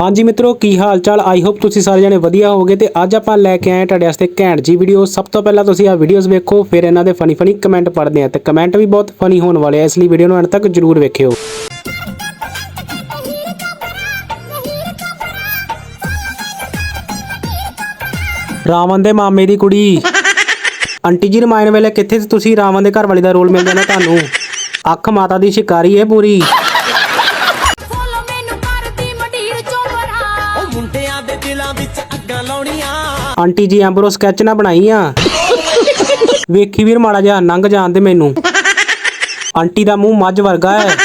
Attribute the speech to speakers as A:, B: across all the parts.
A: ਹਾਂਜੀ ਮਿੱਤਰੋ, ਕੀ ਹਾਲ ਚਾਲ ਆਈ ਹੋਪ ਤੁਸੀਂ ਸਾਰੇ ਜਣੇ ਵਧੀਆ ਹੋਵੋਗੇ ਤੇ ਅੱਜ ਆਪਾਂ ਲੈ ਕੇ ਆਏ ਤੁਹਾਡੇ ਵਾਸਤੇ ਘੈਂਟ ਜੀ ਵੀਡੀਓ ਸਭ ਤੋਂ ਪਹਿਲਾਂ ਤੁਸੀਂ ਆ ਵੀਡੀਓਜ਼ ਵੇਖੋ, ਫਿਰ ਇਹਨਾਂ ਦੇ ਫਨੀ ਫਨੀ ਕਮੈਂਟ ਪੜ੍ਹਦੇ ਆ ਤੇ ਕਮੈਂਟ ਵੀ ਬਹੁਤ ਫਨੀ ਹੋਣ ਵਾਲੇ ਆ, ਇਸ ਲਈ ਵੀਡੀਓ ਨੂੰ ਅੰਤ ਤੱਕ ਜਰੂਰ ਵੇਖਿਓ। ਰਾਵਣ ਦੇ ਮਾਮੇ ਦੀ ਕੁੜੀ। ਆਂਟੀ ਜੀ, ਰਮਾਇਣ ਵੇਲੇ ਕਿੱਥੇ ਤੁਸੀਂ? ਰਾਵਣ ਦੇ ਘਰ ਵਾਲੀ ਦਾ ਰੋਲ ਮਿਲਦਾ ਨਾ ਤੁਹਾਨੂੰ। ਅੱਖ ਮਾਤਾ ਦੀ ਸ਼ਿਕਾਰੀ ਹੈ ਪੂਰੀ। ਆਂਟੀ ਜੀ ਐਂਬਰੋ ਸਕੈਚ ਨਾ ਬਣਾਈ ਆ। ਵੇਖੀ ਵੀਰ ਮਾੜਾ ਜਿਹਾ ਨੰਗ ਜਾਣ ਦੇ ਮੈਨੂੰ। ਆਂਟੀ ਦਾ ਮੂੰਹ ਮੱਝ ਵਰਗਾ ਹੈ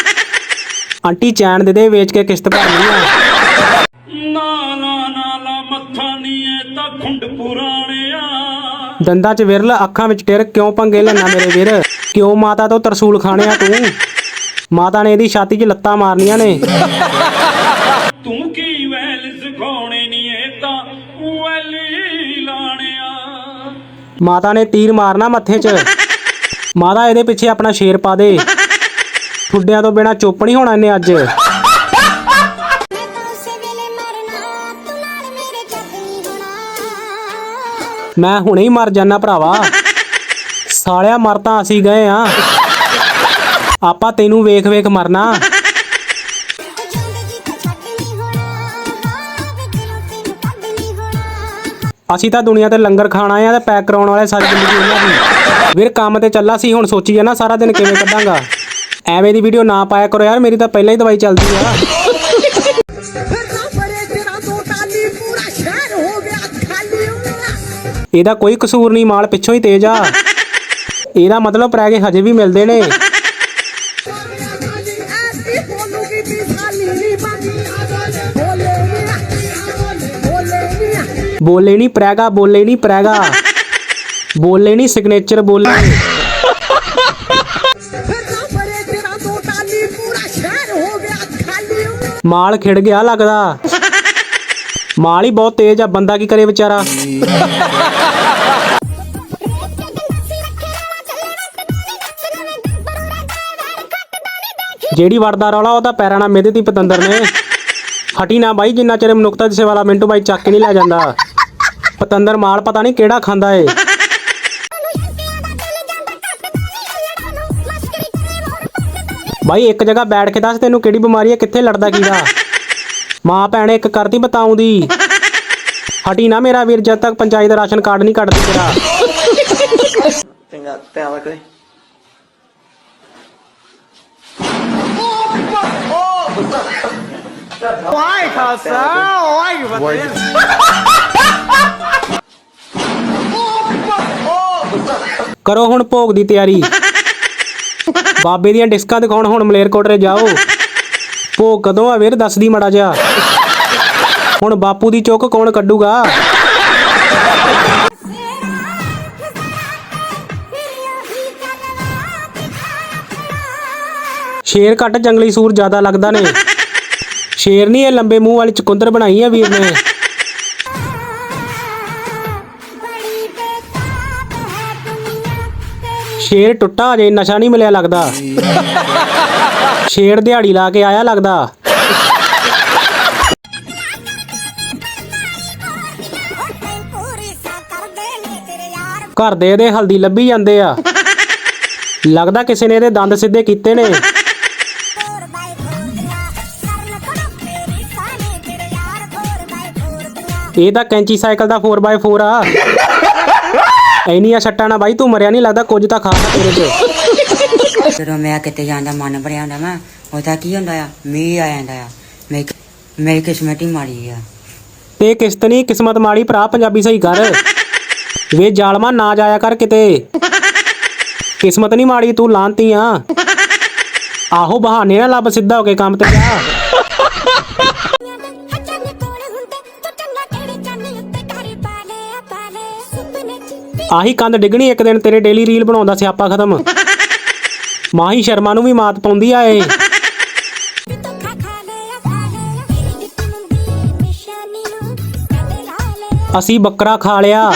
A: ਆਂਟੀ ਚੈਨ ਦੇ ਦੇ ਵੇਚ ਕੇ ਕਿਸ਼ਤ ਭਰਨੀ ਆ।
B: ਮੱਥਾ ਨੀ ਇਹ ਤਾਂ ਖੁੰਡ ਪੁਰਾਣਿਆ।
A: ਦੰਦਾਂ 'ਚ ਵਿਰਲ ਅੱਖਾਂ ਵਿੱਚ ਟਿਰ ਕਿਉਂ ਪੰਗੇ ਲੈਣਾ ਮੇਰੇ ਵੀਰ? ਕਿਉਂ ਮਾਤਾ ਤੋਂ ਤਰਸੂਲ ਖਾਣਿਆ ਤੂੰ? ਮਾਤਾ ਨੇ ਇਹਦੀ ਛਾਤੀ 'ਚ ਲੱਤਾਂ ਮਾਰਨੀਆਂ ਨੇ। ਮਾਤਾ ਨੇ ਤੀਰ ਮਾਰਨਾ ਮੱਥੇ 'ਚ। ਮਾਤਾ ਇਹਦੇ ਪਿੱਛੇ ਆਪਣਾ ਸ਼ੇਰ ਪਾ ਦੇ। ਠੁੱਡਿਆਂ ਤੋਂ ਬਿਨਾ ਚੁੱਪ ਨਹੀਂ ਹੋਣਾ ਇਹਨੇ ਅੱਜ।
C: ਮੈਂ ਹੁਣੇ
A: ਹੀ ਮਰ ਜਾਣਾ ਭਰਾਵਾ। ਸਾਲਿਆ ਮਰ ਤਾਂ ਅਸੀਂ ਗਏ ਆ। ਆਪਾਂ ਤੈਨੂੰ ਵੇਖ ਵੇਖ ਮਰਨਾ। ਅਸੀਂ ਤਾਂ ਦੁਨੀਆ ਤੇ ਲੰਗਰ ਖਾਣ ਆਏ ਆ ਤੇ ਪੈਕ ਕਰਾਉਣ ਵਾਲੇ ਸਾਰੀ ਜ਼ਿੰਦਗੀ ਉਹਨਾਂ ਦੀ ਵੀਰ, ਕੰਮ ਤੇ ਚੱਲਾ ਸੀ, ਹੁਣ ਸੋਚੀ ਜਾਣਾ ਸਾਰਾ ਦਿਨ ਕਿਵੇਂ ਕੱਢਾਂਗਾ। ਐਵੇਂ ਦੀ ਵੀਡੀਓ ਨਾ ਪਾਇਆ ਕਰੋ ਯਾਰ, ਮੇਰੀ ਤਾਂ ਪਹਿਲਾਂ ਹੀ ਦਵਾਈ ਚੱਲਦੀ ਆ।
D: ਨਾ
A: ਇਹਦਾ ਕੋਈ ਕਸੂਰ ਨਹੀਂ, ਮਾਲ ਪਿੱਛੋਂ ਹੀ ਤੇਜ਼ ਆ। ਇਹਦਾ ਮਤਲਬ ਪੈ ਕੇ ਹਜੇ ਵੀ ਮਿਲਦੇ ਨੇ।
D: ਬੋਲੇ ਨਹੀਂ
A: ਪ੍ਰੈਗਾ, ਬੋਲੇ ਨਹੀਂ ਪ੍ਰੈਗਾ। ਬੋਲੇ ਨਹੀਂ ਸਿਗਨੇਚਰ ਬੋਲੇ ਮਾਲ ਖਿੜ ਗਿਆ ਲੱਗਦਾ। ਮਾਲ ਹੀ ਬਹੁਤ ਤੇਜ਼ ਆ, ਬੰਦਾ ਕੀ ਕਰੇ ਵਿਚਾਰਾ? ਜਿਹੜੀ ਵੜਦਾ ਰੌਲਾ, ਉਹਦਾ ਪੈਰਾਂ ਨਾਲ ਮਿਹਦੇ ਦੀ ਪਤੰਦਰ ਨੇ। ਹਟੀ ਨਾ ਬਾਈ, ਜਿੰਨਾ ਚਿਰ ਮਨੁੱਖਤਾ ਦਿਸੇ ਵਾਲਾ ਮਿੰਟੂ ਬਾਈ ਚੱਕ ਕੇ ਨਹੀਂ ਲੈ ਜਾਂਦਾ। ਪਤੰਦਰ ਮਾਲ ਪਤਾ ਨਹੀਂ ਕਿਹੜਾ ਖਾਂਦਾ ਏ। ਬਾਈ ਇੱਕ ਜਗ੍ਹਾ ਬੈਠ ਕੇ ਦੱਸ ਤੈਨੂੰ ਕਿਹੜੀ ਬਿਮਾਰੀ ਹੈ ਕਿੱਥੇ ਲੜਦਾ ਕੀਦਾ ਮਾਂ ਭੈਣ ਇੱਕ ਕਰਤੀ ਬਤਾਉਂਦੀ। ਹਟੀ ਨਾ ਮੇਰਾ ਵੀਰ ਜਦ ਤੱਕ ਪੰਚਾਇਤ ਦਾ ਰਾਸ਼ਨ ਕਾਰਡ ਨਹੀਂ ਕੱਢਦੀ ਤੇਰਾ।
E: ਚੰਗਾ ਧਿਆਨ ਰੱਖ ਲਈ
D: ਵਾਹਿ
A: ਕਰੋ ਹੁਣ ਭੋਗ ਦੀ ਤਿਆਰੀ। ਬਾਬੇ ਦੀਆਂ ਡਿਸਕਾਂ ਦਿਖਾਉਣ ਹੁਣ ਮਲੇਰਕੋਟਰੇ ਜਾਓ। ਭੋਗ ਕਦੋਂ ਆ ਵੀਰ ਦੱਸਦੀ ਮੜਾ ਜਿਹਾ। ਹੁਣ ਬਾਪੂ ਦੀ ਚੁੱਕ ਕੌਣ ਕੱਢੂਗਾ? ਸ਼ੇਰ ਘੱਟ ਜੰਗਲੀ ਸੂਰ ਜ਼ਿਆਦਾ ਲੱਗਦਾ ਨੇ। ਸ਼ੇਰ ਨਹੀਂ ਇਹ ਲੰਬੇ ਮੂੰਹ ਵਾਲੀ ਚਕੁੰਦਰ ਬਣਾਈ ਆ ਵੀਰ ਨੇ। ਸ਼ੇਰ ਟੁੱਟਾ, ਅਜੇ ਨਸ਼ਾ ਨਹੀਂ ਮਿਲਿਆ ਲੱਗਦਾ। ਸ਼ੇਰ ਦਿਹਾੜੀ ਲਾ ਕੇ ਆਇਆ ਲੱਗਦਾ। ਘਰ ਦੇ ਇਹਦੇ ਹਲਦੀ ਲੱਭੀ ਜਾਂਦੇ ਆ। ਲੱਗਦਾ ਕਿਸੇ ਨੇ ਇਹਦੇ ਦੰਦ ਸਿੱਧੇ ਕੀਤੇ ਨੇ। ਇਹ ਤਾਂ ਕੈਂਚੀ ਸਾਈਕਲ ਦਾ 4x4 ਆ। ਐਨੀਆਂ ਛੱਟਾਂ ਨਾ ਬਾਈ ਤੂੰ ਮਰਿਆ ਨਹੀਂ ਲੱਗਦਾ ਕੁਝ ਤਾਂ ਖਾਸਾ ਤੇਰੇ 'ਚ
F: ਜਦੋਂ ਮੈਂ ਕਿਤੇ ਜਾਂਦਾ ਮਨ ਭਰਿਆ ਹੁੰਦਾ ਮੈਂ ਉਹਦਾ ਕੀ ਹੁੰਦਾ ਆ? ਮੀਂਹ ਆ ਜਾਂਦਾ ਆ। ਮੇਰੀ ਮੇਰੀ ਕਿਸਮਤ ਹੀ ਮਾੜੀ ਆ।
A: ਤੇ ਕਿਸ਼ਤ ਨਹੀਂ ਕਿਸਮਤ ਮਾੜੀ ਭਰਾ ਪੰਜਾਬੀ ਸਹੀ ਕਰ। ਵੇ ਜ਼ਾਲਮਾ ਨਾ ਜਾਇਆ ਕਰ ਕਿਤੇ। ਕਿਸਮਤ ਨਹੀਂ ਮਾੜੀ ਤੂੰ ਲਾਂਤੀ ਆ। ਆਹੋ ਬਹਾਨੇ ਨਾ ਲੱਭ ਸਿੱਧਾ ਹੋ ਕੇ ਕੰਮ ਤੇ ਜਾ। ਆਹੀ ਕੰਧ ਡਿੱਗਣੀ ਇੱਕ ਦਿਨ ਤੇਰੇ ਡੇਲੀ ਰੀਲ ਬਣਾਉਂਦਾ ਸਿਆਪਾ ਖਤਮ। ਮਾਹੀ ਸ਼ਰਮਾ ਨੂੰ ਵੀ ਮਾਤ ਪਾਉਂਦੀ ਆ
C: ਏ
A: ਅਸੀਂ ਬੱਕਰਾ ਖਾ ਲਿਆ।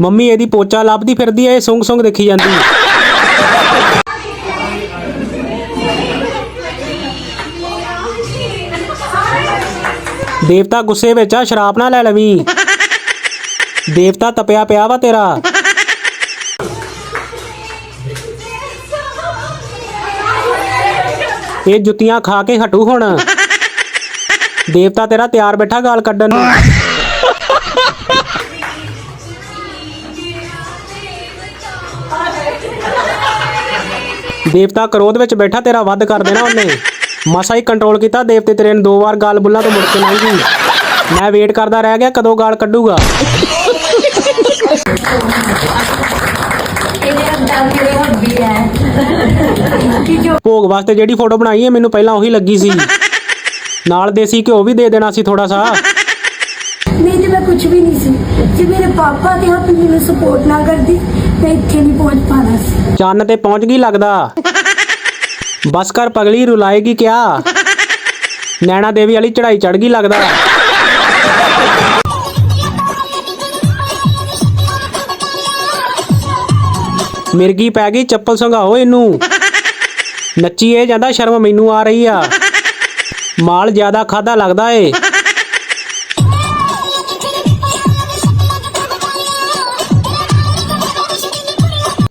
A: ਮੰਮੀ ਇਹਦੀ ਪੋਚਾ ਲੱਭਦੀ ਫਿਰਦੀ ਐ ਇਹ ਸੁੰਗ ਸੁੰਗ ਦੇਖੀ ਜਾਂਦੀ। ਦੇਵਤਾ ਗੁੱਸੇ ਵਿੱਚ ਆ ਸ਼ਰਾਪ ਨਾ ਲੈ ਲਵੀਂ। ਦੇਵਤਾ ਤਪਿਆ ਪਿਆ ਵਾ ਤੇਰਾ। ਇਹ ਜੁੱਤੀਆਂ ਖਾ ਕੇ ਹਟੂ ਹੁਣ। ਦੇਵਤਾ ਤੇਰਾ ਤਿਆਰ ਬੈਠਾ ਗਾਲ ਕੱਢਣ ਨੂੰ। ਦੇਵਤਾ ਕਰੋਧ ਵਿੱਚ ਬੈਠਾ ਤੇਰਾ ਵੱਧ ਕਰ ਦੇਣਾ ਉਹਨੇ। ਮਸਾ ਹੀ ਕੰਟਰੋਲ ਕੀਤਾ, ਦੇਵਤੇ ਤੇਰੇ ਨੇ ਦੋ ਵਾਰ ਗਾਲ ਬੁੱਲਾ ਤੋਂ ਮੁੜ ਕੇ ਲੰਘ ਗਈ। ਮੈਂ ਵੇਟ ਕਰਦਾ ਰਹਿ ਗਿਆ, ਕਦੋਂ ਗਾਲ ਕੱਢੂਗਾ। ਭੋਗ ਵਾਸਤੇ ਜਿਹੜੀ ਫੋਟੋ ਬਣਾਈ ਹੈ ਮੈਨੂੰ ਪਹਿਲਾਂ ਉਹੀ ਲੱਗੀ ਸੀ। ਨਾਲ ਦੇਸੀ ਘਿਓ ਵੀ ਦੇ ਦੇਣਾ ਸੀ ਥੋੜਾ ਸਾ।
E: ਨਹੀਂ ਤੇ ਮੈਂ ਕੁਝ ਵੀ ਨਹੀਂ ਸੀ। ਜੇ ਮੇਰੇ ਪਾਪਾ ਤੇ ਆਪਣੀ ਮੈਨੂੰ ਸਪੋਰਟ ਨਾ ਕਰਦੀ ਮੈਂ ਇੱਥੇ ਨਹੀਂ ਪਹੁੰਚ ਪਾਣਾ ਸੀ।
A: ਚੰਨ ਤੇ ਪਹੁੰਚ ਗਈ ਲੱਗਦਾ। ਬਸ ਕਰ ਪਗਲੀ ਰੁਲਾਏਗੀ ਕਿਆ? ਨੈਣਾ ਦੇਵੀ ਵਾਲੀ ਚੜਾਈ ਚੜ ਗਈ ਲੱਗਦਾ। ਮਿਰਗੀ ਪੈ ਗਈ, ਚੱਪਲ ਸੰਘਾਓ ਇਹਨੂੰ। ਨੱਚੀ ਇਹ ਜਾਂਦਾ, ਸ਼ਰਮ ਮੈਨੂੰ ਆ ਰਹੀ ਆ। ਮਾਲ ਜ਼ਿਆਦਾ ਖਾਦਾ ਲੱਗਦਾ ਏ।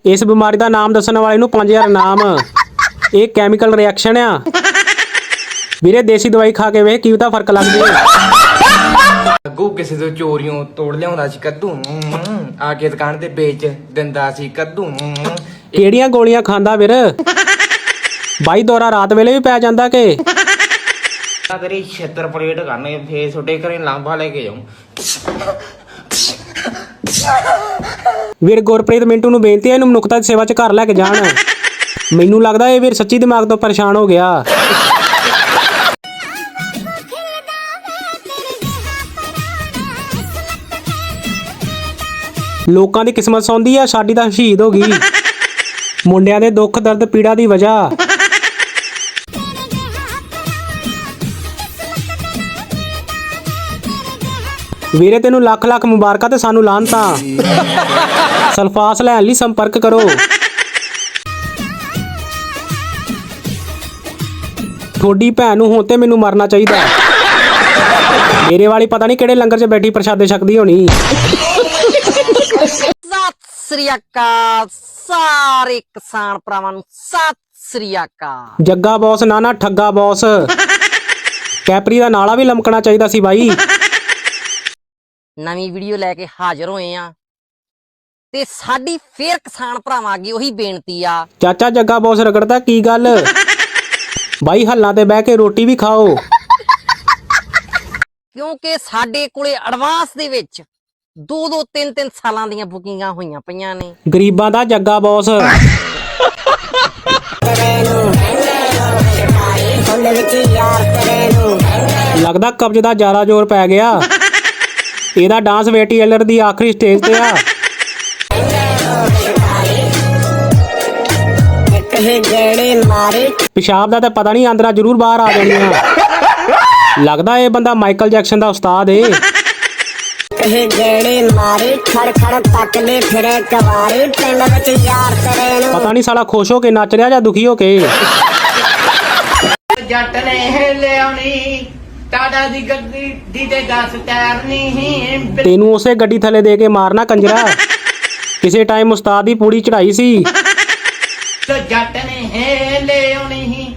A: ਇਸ ਬਿਮਾਰੀ ਦਾ ਨਾਮ ਦੱਸਣ ਵਾਲੇ ਨੂੰ 5000 ਨਾਮ ਇਹ ਕੈਮੀਕਲ ਰਿਐਕਸ਼ਨ ਆ। ਵੀਰੇ, ਦੇਸੀ ਦਵਾਈ ਖਾ ਕੇ ਵੇਖ, ਕੀ ਤਾਂ ਫ਼ਰਕ ਲੱਗ ਜੇ
G: ਅੱਗੂ ਕਿਸੇ ਤੋਂ ਚੋਰੀਆਂ ਤੋੜ ਲਿਆਉਂਦਾ ਸੀ ਕੱਦੂ। ਆ ਕੇ ਦੁਕਾਨ ਤੇ ਵੇਚ ਦਿੰਦਾ ਸੀ ਕੱਦੂ।
A: ਕਿਹੜੀਆਂ ਗੋਲੀਆਂ ਖਾਂਦਾ ਵੀਰ? ਬਾਈ ਦੌਰਾ ਰਾਤ ਵੇਲੇ ਵੀ ਪੈ ਜਾਂਦਾ ਕਿ?
G: ਤੇਰੀ ਛੇਤਰ ਪਲੇਟ ਕਰਨੇ ਫੇਰ ਛੋਟੇ ਘਰੇ ਲਾਂਬਾ ਲੈ ਕੇ ਜਾਉਂ
A: ਵੀਰ ਗੁਰਪ੍ਰੀਤ ਮਿੰਟੂ ਨੂੰ ਬੇਨਤੀ ਹੈ ਇਹਨੂੰ ਮਨੁੱਖਤਾ ਦੀ ਸੇਵਾ 'ਚ ਘਰ ਲੈ ਕੇ ਜਾਣ। ਮੈਨੂੰ ਲੱਗਦਾ ਇਹ ਵੀਰ ਸੱਚੀ ਦਿਮਾਗ ਤੋਂ ਪਰੇਸ਼ਾਨ ਹੋ ਗਿਆ। ਲੋਕਾਂ ਦੀ ਕਿਸਮਤ ਸੌਂਦੀ ਆ, ਸਾਡੀ ਤਾਂ ਸ਼ਹੀਦ ਹੋ ਗਈ। ਮੁੰਡਿਆਂ ਦੇ ਦੁੱਖ, ਦਰਦ, ਪੀੜਾ ਦੀ ਵਜ੍ਹਾ। ਵੀਰੇ, ਤੈਨੂੰ ਲੱਖ ਲੱਖ ਮੁਬਾਰਕਾਂ ਤੇ ਸਾਨੂੰ ਲਾਹਨਤਾਂ। ਸਲਫਾਸ ਲੈਣ ਲਈ ਸੰਪਰਕ ਕਰੋ। ਥੋੜੀ ਭੈਣ ਨੂੰ ਹੁਣ ਤੇ ਮੈਨੂੰ ਮਰਨਾ ਚਾਹੀਦਾ। ਮੇਰੇ ਵਾਲੀ ਪਤਾ ਨਹੀਂ ਕਿਹੜੇ ਲੰਗਰ 'ਚ ਬੈਠੀ ਪ੍ਰਸ਼ਾਦੇ ਛਕਦੀ ਹੋਣੀ।
H: ਸ੍ਰੀ ਅਕਾਲ ਸਾਰੇ ਕਿਸਾਨ ਭਰਾਵਾਂ ਨੂੰ ਸਤਿ ਸ੍ਰੀ ਅਕਾਲ।
A: ਜੱਗਾ ਬੌਸ ਨਾ ਨਾ ਠੱਗਾ ਬੌਸ। ਕੈਪਰੀ ਦਾ ਨਾਲਾ ਵੀ ਲਮਕਣਾ ਚਾਹੀਦਾ ਸੀ ਬਾਈ।
H: ਨਵੀਂ ਵੀਡੀਓ ਲੈ ਕੇ ਹਾਜ਼ਰ ਹੋਏ ਆ। ਤੇ ਸਾਡੀ ਫੇਰ ਕਿਸਾਨ ਭਰਾਵਾਂ ਅੱਗੇ ਉਹੀ ਬੇਨਤੀ ਆ।
A: ਚਾਚਾ ਜੱਗਾ ਬੌਸ ਰਗੜਦਾ ਕੀ ਗੱਲ? ਬਾਈ ਹੱਲਾਂ ਤੇ ਬਹਿ ਕੇ ਰੋਟੀ ਵੀ ਖਾਓ।
H: ਕਿਉਂਕਿ ਸਾਡੇ ਕੋਲੇ ਐਡਵਾਂਸ ਦੇ ਵਿੱਚ 2-2 3-3 ਸਾਲਾਂ ਦੀਆਂ ਬੁਕਿੰਗਾਂ ਹੋਈਆਂ ਪਈਆਂ ਨੇ।
A: ਗਰੀਬਾਂ ਦਾ ਜੱਗਾ ਬੌਸ। ਲੱਗਦਾ ਕਬਜ਼ ਦਾ ਜ਼ਿਆਦਾ ਜ਼ੋਰ ਪੈ ਗਿਆ। ਇਹਦਾ ਡਾਂਸ ਵੇਟੀਐਲਰ ਦੀ ਆਖਰੀ ਸਟੇਜ ਤੇ ਆ। ਪਿਸ਼ਾਬ ਦਾ ਤਾਂ ਪਤਾ ਨਹੀਂ ਆਂਦਰਾ ਜ਼ਰੂਰ ਬਾਹਰ ਆ ਜਾਣੀਆਂ। ਲੱਗਦਾ ਇਹ ਬੰਦਾ ਮਾਈਕਲ ਜੈਕਸਨ ਦਾ ਉਸਤਾਦ ਏ।
E: ਇਹ ਗੇੜੀ ਮਾਰੀ ਖੜ ਖੜ ਤੱਕਦੇ ਫਿਰੇ ਕਵਾਰੀ ਪਿੰਡ ਵਿੱਚ ਯਾਰ ਤੇਰੇ ਨੂੰ।
A: ਪਤਾ ਨਹੀਂ ਸਾਲਾ ਖੁਸ਼ ਹੋ ਕੇ ਨੱਚ ਰਿਹਾ ਜਾਂ ਦੁਖੀ ਹੋ ਕੇ।
G: ਜੱਟ ਨੇ ਲਿਆਉਣੀ ਟਾਡਾ ਦੀ ਗੱਡੀ ਦੀ ਤੇ ਦੱਸ ਟਾਇਰ ਨਹੀਂ
A: ਤੈਨੂੰ ਉਸੇ ਗੱਡੀ ਥੱਲੇ ਦੇ ਕੇ ਮਾਰਨਾ ਕੰਜਰਾ। ਕਿਸੇ ਟਾਈਮ ਉਸਤਾਦ ਦੀ ਪੂੜੀ ਚੜਾਈ ਸੀ।
G: ਤੋ ਜੱਟ ਨੇ ਲਿਆਉਣੀ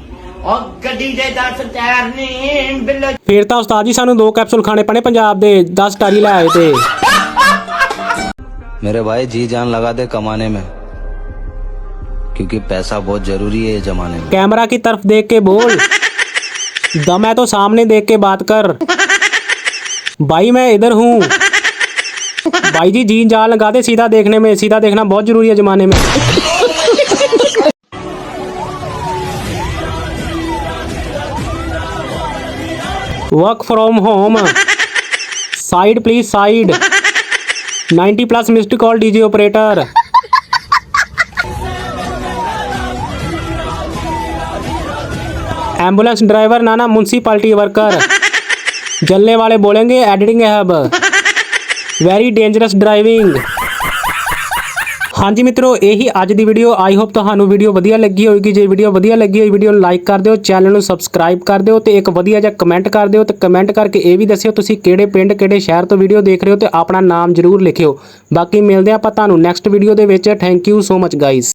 G: ਉਹ ਗੱਡੀ ਦੇ ਦੱਸ ਟਾਇਰ ਨਹੀਂ ਬਿੱਲੋ
A: ਫੇਰ ਤਾਂ ਉਸਤਾਦ ਜੀ ਸਾਨੂੰ ਦੋ ਕੈਪਸੂਲ ਖਾਣੇ ਪੈਣੇ ਪੰਜਾਬ ਦੇ 10 ਟਾਰੀ ਲੈ ਆਏ ਤੇ
I: मेरे भाई जी जान लगा दे कमाने में क्योंकि पैसा बहुत जरूरी है ये जमाने में
A: कैमरा की तरफ देख के बोल दम है तो सामने देख के बात कर भाई मैं इधर हूँ भाई जी जीन जान लगा दे सीधा देखने में सीधा देखना बहुत जरूरी है जमाने में work from home side please side 90 plus missed call DJ operator ambulance driver Nana municipality worker जलने वाले बोलेंगे editing hub very dangerous driving ਹਾਂਜੀ ਮਿੱਤਰੋ, ਇਹੀ ਅੱਜ ਦੀ ਵੀਡੀਓ ਆਈ ਹੋਪ ਤੁਹਾਨੂੰ ਵੀਡੀਓ ਵਧੀਆ ਲੱਗੀ ਹੋਵੇਗੀ। ਜੇ ਵੀਡੀਓ ਵਧੀਆ ਲੱਗੀ ਹੋਈ ਵੀਡੀਓ ਨੂੰ ਲਾਈਕ ਕਰ ਦਿਓ ਚੈਨਲ ਨੂੰ ਸਬਸਕ੍ਰਾਈਬ ਕਰ ਦਿਓ ਤੇ ਇੱਕ ਵਧੀਆ ਜਿਹਾ ਕਮੈਂਟ ਕਰ ਦਿਓ ਤੇ ਕਮੈਂਟ ਕਰਕੇ ਇਹ ਵੀ ਦੱਸਿਓ ਤੁਸੀਂ ਕਿਹੜੇ ਪਿੰਡ, ਕਿਹੜੇ ਸ਼ਹਿਰ ਤੋਂ ਵੀਡੀਓ ਦੇਖ ਰਹੇ ਹੋ ਤੇ ਆਪਣਾ ਨਾਮ ਜ਼ਰੂਰ ਲਿਖਿਓ। ਬਾਕੀ ਮਿਲਦੇ ਹਾਂ ਆਪਾਂ ਤੁਹਾਨੂੰ ਨੈਕਸਟ ਵੀਡੀਓ ਦੇ ਵਿੱਚ। Thank you so much guys